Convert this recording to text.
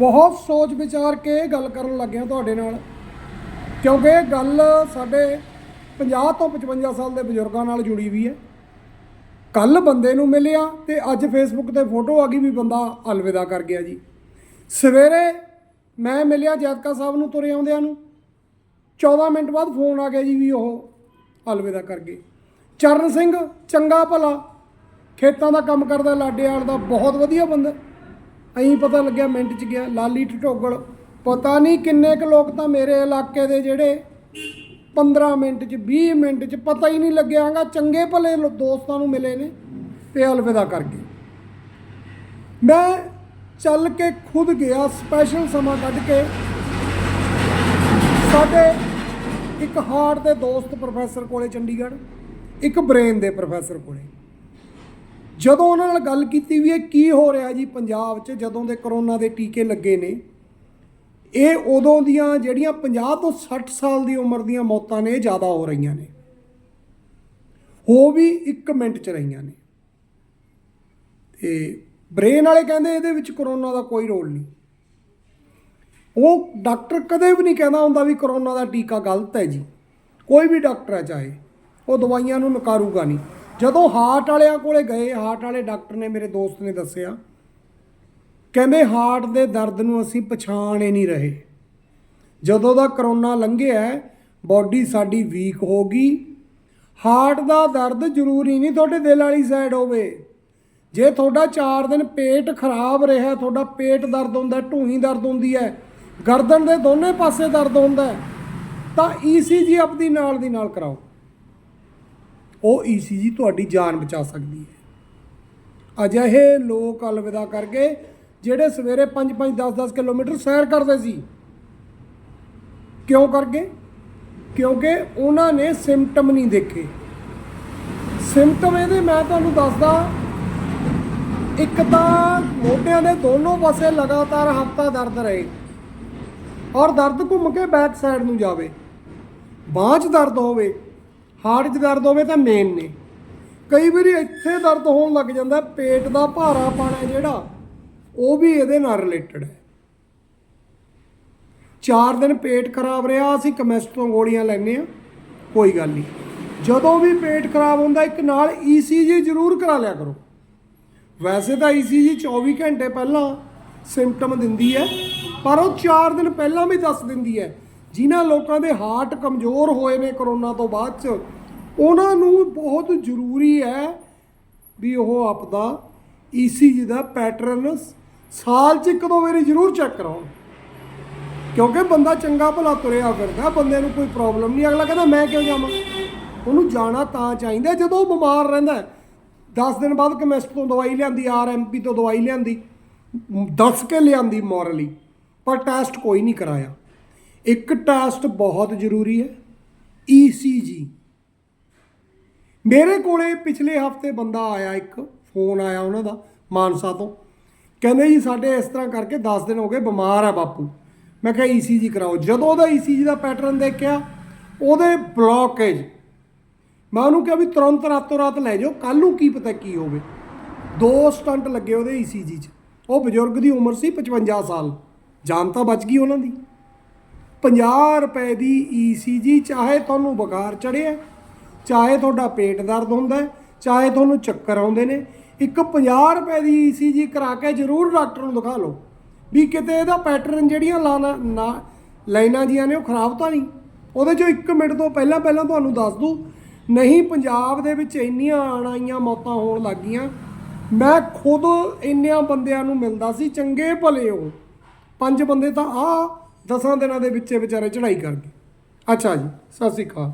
ਬਹੁਤ ਸੋਚ ਵਿਚਾਰ ਕੇ ਇਹ ਗੱਲ ਕਰਨ ਲੱਗਿਆ ਤੁਹਾਡੇ ਨਾਲ, ਕਿਉਂਕਿ ਇਹ ਗੱਲ ਸਾਡੇ 50 ਤੋਂ 55 ਸਾਲ ਦੇ ਬਜ਼ੁਰਗਾਂ ਨਾਲ ਜੁੜੀ ਵੀ ਹੈ। ਕੱਲ ਬੰਦੇ ਨੂੰ ਮਿਲਿਆ ਤੇ ਅੱਜ ਫੇਸਬੁੱਕ ਤੇ ਫੋਟੋ ਆ ਗਈ ਵੀ ਬੰਦਾ ਅਲਵਿਦਾ ਕਰ ਗਿਆ ਜੀ। ਸਵੇਰੇ ਮੈਂ ਮਿਲਿਆ ਜੈਤਕਾ ਸਾਹਿਬ ਨੂੰ ਤੁਰੇ ਆਉਂਦਿਆਂ ਨੂੰ 14 ਮਿੰਟ ਬਾਅਦ ਫੋਨ ਆ ਗਿਆ ਜੀ ਵੀ ਉਹ ਅਲਵਿਦਾ ਕਰ ਗਏ। ਚਰਨ ਸਿੰਘ ਚੰਗਾ ਭਲਾ, ਖੇਤਾਂ ਦਾ ਕੰਮ ਕਰਦਾ ਲਾਡੇਵਾਲ ਦਾ ਬਹੁਤ ਵਧੀਆ ਬੰਦਾ। ਐਂ ਪਤਾ ਲੱਗਿਆ ਮਿੰਟ ਚ ਗਿਆ, ਲਾਲੀ ਟਟੋਗਲ। ਪਤਾ ਨਹੀਂ ਕਿੰਨੇ ਕੁ ਲੋਕ ਤਾਂ ਮੇਰੇ ਇਲਾਕੇ ਦੇ ਜਿਹੜੇ 15 ਮਿੰਟ ਚ 20 ਮਿੰਟ ਚ, ਪਤਾ ਹੀ ਨਹੀਂ ਲੱਗਿਆਗਾ ਚੰਗੇ ਭਲੇ ਦੋਸਤਾਂ ਨੂੰ ਮਿਲੇ ਨੇ ਤੇ ਅਲਵਿਦਾ ਕਰ ਗਏ। ਮੈਂ ਚੱਲ ਕੇ ਖੁਦ ਗਿਆ ਸਪੈਸ਼ਲ ਸਮਾਂ ਕੱਢ ਕੇ। ਸਾਡੇ ਇੱਕ ਹਾਰਟ ਦੇ ਦੋਸਤ ਪ੍ਰੋਫੈਸਰ ਕੋਲੇ ਚੰਡੀਗੜ੍ਹ, ਇੱਕ ਬ੍ਰੇਨ ਦੇ ਪ੍ਰੋਫੈਸਰ ਕੋਲੇ। ਜਦੋਂ ਉਹਨਾਂ ਨਾਲ ਗੱਲ ਕੀਤੀ ਵੀ ਇਹ ਕੀ ਹੋ ਰਿਹਾ ਜੀ ਪੰਜਾਬ 'ਚ, ਜਦੋਂ ਦੇ ਕਰੋਨਾ ਦੇ ਟੀਕੇ ਲੱਗੇ ਨੇ, ਇਹ ਉਦੋਂ ਦੀਆਂ ਜਿਹੜੀਆਂ 50 ਤੋਂ 60 ਸਾਲ ਦੀ ਉਮਰ ਦੀਆਂ ਮੌਤਾਂ ਨੇ, ਇਹ ਜ਼ਿਆਦਾ ਹੋ ਰਹੀਆਂ ਨੇ। ਹੋ ਵੀ 1 ਮਿੰਟ 'ਚ ਰਹੀਆਂ ਨੇ। ਤੇ ਬ੍ਰੇਨ ਵਾਲੇ ਕਹਿੰਦੇ ਇਹਦੇ ਵਿੱਚ ਕਰੋਨਾ ਦਾ ਕੋਈ ਰੋਲ ਨਹੀਂ। ਉਹ ਡਾਕਟਰ ਕਦੇ ਵੀ ਨਹੀਂ ਕਹਿੰਦਾ ਹੁੰਦਾ ਵੀ ਕਰੋਨਾ ਦਾ ਟੀਕਾ ਗਲਤ ਹੈ ਜੀ। ਕੋਈ ਵੀ ਡਾਕਟਰ ਹੈ ਚਾਹੇ, ਉਹ ਦਵਾਈਆਂ ਨੂੰ ਨਕਾਰੂਗਾ ਨਹੀਂ। ਜਦੋਂ ਹਾਰਟ ਵਾਲਿਆਂ ਕੋਲੇ ਗਏ ਹਾਰਟ ਵਾਲੇ ਡਾਕਟਰ ਨੇ ਮੇਰੇ ਦੋਸਤ ਨੇ ਦੱਸਿਆ ਕਹਿੰਦੇ ਹਾਰਟ ਦੇ ਦਰਦ ਨੂੰ ਅਸੀਂ ਪਛਾਣ ਹੀ ਨਹੀਂ ਰਹੇ। ਜਦੋਂ ਦਾ ਕਰੋਨਾ ਲੰਘਿਆ ਬਾਡੀ ਸਾਡੀ ਵੀਕ ਹੋ ਗਈ। ਹਾਰਟ ਦਾ ਦਰਦ ਜ਼ਰੂਰੀ ਨਹੀਂ ਤੁਹਾਡੇ ਦਿਲ ਵਾਲੀ ਸਾਈਡ ਹੋਵੇ। ਜੇ ਤੁਹਾਡਾ 4 ਦਿਨ ਪੇਟ ਖਰਾਬ ਰਿਹਾ ਤੁਹਾਡਾ ਪੇਟ ਦਰਦ ਹੁੰਦਾ ਢੂਹੀ ਦਰਦ ਹੁੰਦੀ ਹੈ ਗਰਦਨ ਦੇ ਦੋਨੇ ਪਾਸੇ ਦਰਦ ਹੁੰਦਾ ਹੈ, ਤਾਂ ECG ਆਪਦੀ ਨਾਲ ਦੀ ਨਾਲ ਕਰਾਓ। ਉਹ ECG ਤੁਹਾਡੀ ਜਾਨ ਬਚਾ ਸਕਦੀ ਹੈ। ਅਜਿਹੇ ਲੋਕ ਅਲਵਿਦਾ ਕਰਕੇ ਜਿਹੜੇ ਸਵੇਰੇ 5-5 10-10 ਕਿਲੋਮੀਟਰ ਸੈਰ ਕਰਦੇ ਸੀ। ਕਿਉਂ ਕਰਕੇ ਕਿਉਂਕਿ ਉਹਨਾਂ ਨੇ ਸਿੰਪਟਮ ਨਹੀਂ ਦੇਖੇ। ਸਿੰਪਟਮ ਇਹਦੇ, ਮੈਂ ਤੁਹਾਨੂੰ ਦੱਸਦਾ, ਇੱਕ ਤਾਂ ਮੋਢਿਆਂ ਦੇ ਦੋਨੋਂ ਪਾਸੇ ਲਗਾਤਾਰ ਹਫਤਾ ਦਰਦ ਰਹੇ ਔਰ ਦਰਦ ਘੁੰਮ ਕੇ ਬੈਕ ਸਾਈਡ ਨੂੰ ਜਾਵੇ। ਬਾਂਹ 'ਚ ਦਰਦ ਹੋਵੇ। ਹਾਰਟ 'ਚ ਦਰਦ ਹੋਵੇ ਤਾਂ ਮੇਨ ਨੇ। ਕਈ ਵਾਰੀ ਇੱਥੇ ਦਰਦ ਹੋਣ ਲੱਗ ਜਾਂਦਾ, ਪੇਟ ਦਾ ਭਾਰਾ ਹੈ ਜਿਹੜਾ, ਉਹ ਵੀ ਇਹਦੇ ਨਾਲ ਰਿਲੇਟਡ ਹੈ। ਚਾਰ ਦਿਨ ਪੇਟ ਖਰਾਬ ਰਿਹਾ, ਅਸੀਂ ਕੈਮਿਸਟ ਤੋਂ ਗੋਲੀਆਂ ਲੈਂਦੇ ਆ ਕੋਈ ਗੱਲ ਨਹੀਂ। ਜਦੋਂ ਵੀ ਪੇਟ ਖਰਾਬ ਹੁੰਦਾ, ਇੱਕ ਨਾਲ ECG ਜ਼ਰੂਰ ਕਰਾ ਲਿਆ ਕਰੋ। ਵੈਸੇ ਤਾਂ ECG 24 ਘੰਟੇ ਪਹਿਲਾਂ ਸਿੰਪਟਮ ਦਿੰਦੀ ਹੈ, ਪਰ ਉਹ 4 ਦਿਨ ਪਹਿਲਾਂ ਵੀ ਦੱਸ ਦਿੰਦੀ ਹੈ ਜਿਨ੍ਹਾਂ ਲੋਕਾਂ ਦੇ ਹਾਰਟ ਕਮਜ਼ੋਰ ਹੋਏ ਨੇ ਕਰੋਨਾ ਤੋਂ ਬਾਅਦ ਚ, ਉਹਨਾਂ ਨੂੰ ਬਹੁਤ ਜ਼ਰੂਰੀ ਹੈ ਵੀ ਉਹ ਆਪਦਾ ECG ਦਾ ਪੈਟਰਨ ਸਾਲ 'ਚ ਇੱਕ ਦੋ ਵਾਰੀ ਜ਼ਰੂਰ ਚੈੱਕ ਕਰਾਉਣ। ਕਿਉਂਕਿ ਬੰਦਾ ਚੰਗਾ ਭਲਾ ਤੁਰਿਆ ਫਿਰਦਾ, ਬੰਦੇ ਨੂੰ ਕੋਈ ਪ੍ਰੋਬਲਮ ਨਹੀਂ। ਅਗਲਾ ਕਹਿੰਦਾ, ਮੈਂ ਕਿਉਂ ਜਾਵਾਂ? ਉਹਨੂੰ ਜਾਣਾ ਤਾਂ ਚਾਹੀਦਾ। ਜਦੋਂ ਉਹ ਬਿਮਾਰ ਰਹਿੰਦਾ ਹੈ। 10 ਦਿਨ ਬਾਅਦ ਕੈਮਿਸਟ ਤੋਂ ਦਵਾਈ ਲਿਆਂਦੀ ਆਰਐਮਪੀ ਤੋਂ ਦਵਾਈ ਲਿਆਂਦੀ, ਦੱਸ ਕੇ ਲਿਆਂਦੀ ਮੋਰਲੀ ਪਰ ਟੈਸਟ ਕੋਈ ਨਹੀਂ ਕਰਾਇਆ। ਇੱਕ ਟੈਸਟ ਬਹੁਤ ਜ਼ਰੂਰੀ ਹੈ ECG ਮੇਰੇ ਕੋਲੇ ਪਿਛਲੇ ਹਫ਼ਤੇ ਬੰਦਾ ਆਇਆ, ਇੱਕ ਫੋਨ ਆਇਆ ਉਹਨਾਂ ਦਾ ਮਾਨਸਾ ਤੋਂ। ਕਹਿੰਦੇ ਜੀ ਸਾਡੇ ਇਸ ਤਰ੍ਹਾਂ ਕਰਕੇ 10 ਦਿਨ ਹੋ ਗਏ ਬਿਮਾਰ ਆ ਬਾਪੂ। ਮੈਂ ਕਿਹਾ ECG ਕਰਾਓ। ਜਦੋਂ ਉਹਦਾ ECG ਦਾ ਪੈਟਰਨ ਦੇਖਿਆ, ਉਹਦੇ ਬਲੌਕੇਜ ਮੈਂ ਉਹਨੂੰ ਕਿਹਾ ਵੀ ਤੁਰੰਤ ਰਾਤੋਂ ਰਾਤ ਲੈ ਜਾਓ ਕੱਲ ਨੂੰ ਕੀ ਪਤਾ ਕੀ ਹੋਵੇ। ਦੋ ਸਟੰਟ ਲੱਗੇ ਉਹਦੇ ECG 'ਚ। ਉਹ ਬਜ਼ੁਰਗ ਦੀ ਉਮਰ ਸੀ 55 ਸਾਲ। ਜਾਨ ਤਾਂ ਬਚ ਗਈ ਉਹਨਾਂ ਦੀ। 50 ਰੁਪਏ ਦੀ ECG ਚਾਹੇ ਤੁਹਾਨੂੰ ਬੁਖਾਰ ਚੜਿਆ ਚਾਹੇ ਤੁਹਾਡਾ ਪੇਟ ਦਰਦ ਹੁੰਦਾ ਚਾਹੇ ਤੁਹਾਨੂੰ ਚੱਕਰ ਆਉਂਦੇ ਨੇ, ਇੱਕ 50 ਰੁਪਏ ਦੀ ECG ਕਰਾ ਕੇ ਜ਼ਰੂਰ ਡਾਕਟਰ ਨੂੰ ਦਿਖਾ ਲਓ ਵੀ ਕਿਤੇ ਇਹਦਾ ਪੈਟਰਨ ਜਿਹੜੀਆਂ ਲਾਣਾ ਨਾ, ਲਾਈਨਾਂ ਜੀਆਂ ਨੇ ਉਹ ਖਰਾਬ ਤਾਂ ਨਹੀਂ। ਉਹਦੇ ਚੋਂ 1 ਮਿੰਟ ਤੋਂ ਪਹਿਲਾਂ ਪਹਿਲਾਂ ਤੁਹਾਨੂੰ ਦੱਸ ਦੂੰ, ਨਹੀਂ ਪੰਜਾਬ ਦੇ ਵਿੱਚ ਇੰਨੀਆਂ ਆਣਾਈਆਂ ਮੌਤਾਂ ਹੋਣ ਲੱਗੀਆਂ ਮੈਂ ਖੁਦ ਇੰਨਿਆਂ ਬੰਦਿਆਂ ਨੂੰ ਮਿਲਦਾ ਸੀ, ਚੰਗੇ ਭਲੇ ਉਹ ਪੰਜ ਬੰਦੇ ਤਾਂ ਆ ਦਸਾਂ ਦਿਨਾਂ ਦੇ ਵਿੱਚੇ ਵਿਚਾਰੇ ਚੜ੍ਹਾਈ ਕਰ ਗਏ। ਅੱਛਾ ਜੀ ਸਤਿ ਸ਼੍ਰੀ ਅਕਾਲ।